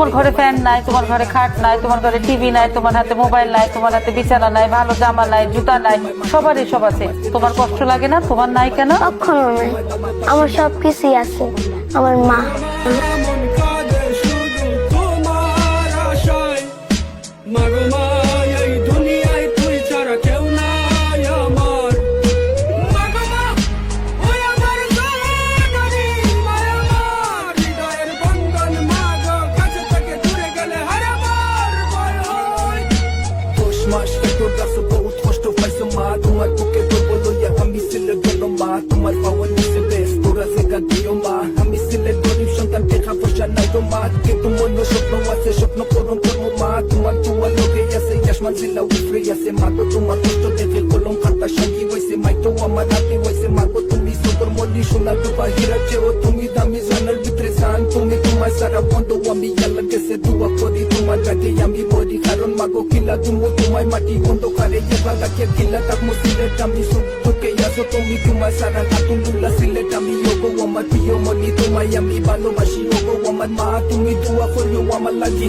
তোমার ঘরে ফ্যান নাই, তোমার ঘরে খাট নাই, তোমার ঘরে টিভি নাই, তোমার হাতে মোবাইল নাই, তোমার হাতে বিছানা নাই, ভালো জামা নাই, জুতা নাই, সবারই সব আছে। তোমার কষ্ট লাগে না? তোমার নাই কেন? আমার সবকিছুই আছে। আমার মা। মাস তোর কাছে বহুত কষ্ট পাইছো মা। তোমার বুকে গর্ব লইয়া আমি সিলে গেল মা। তোমার পাওয়ার নিচে বেশ, তোরা জায়গা দিও মা। আমি সিলে গরিব সন্তান দেখা পয়সা নাই তো মা। কিন্তু মন স্বপ্ন আছে, স্বপ্ন পূরণ করব মা। তোমার দুয়া লোকে আছে ইয়াসমান জিল্লা উফরে আছে। মা গো, তোমার কষ্ট দেখে কলম খাতা সঙ্গী হয়েছে মাই তো আমার হাতে হয়েছে মা গো, তুমি সবর মল্লি সোনার দুপা হীরা চেও। তুমি দামি জানার ভিতরে জান তুমি তোমার সারা বন্ধ, আমি আল্লাহ গেছে দুয়া করি। তোমার কাছে আমি মরি কারণ মাগো কিলা তুমি তোমায় মাটি বন্ধ করে এবার রাখে কিলা তাক মুসিলেট আমি সব তোকে আসো তুমি তোমার সারা কাতুল্লা সিলেট আমি ওগো আমার প্রিয় মনি তোমায় আমি ভালোবাসি ওগো আমার মা তুমি দুয়া করিও আমার লাগি